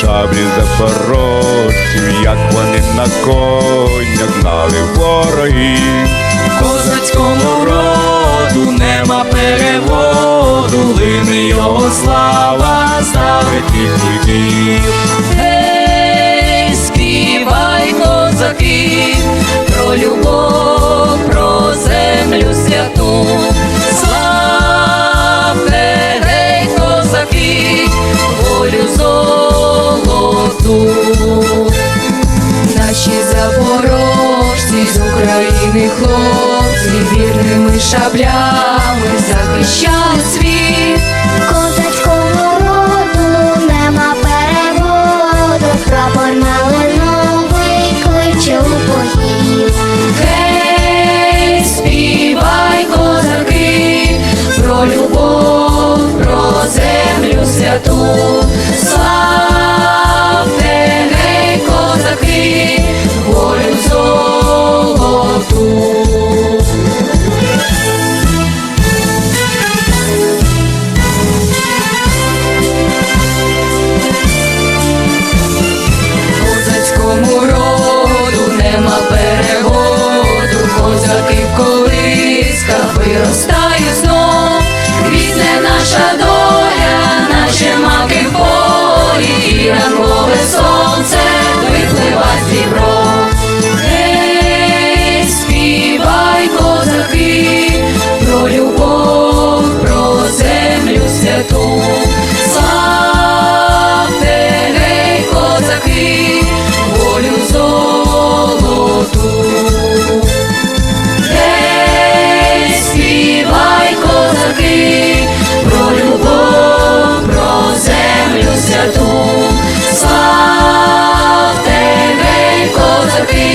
шаблі запорожців, як вони на конях гнали ворогів. Козацькому роду нема переводу, лини його слава з далеких віків. Гей, співай, козаки, України хлопці вірними шаблями захищали світ. Козацькому роду нема переводу, прапор малиновий кличе у похід. Гей, співай, козаки, про любов, про землю святу. stop philosophy.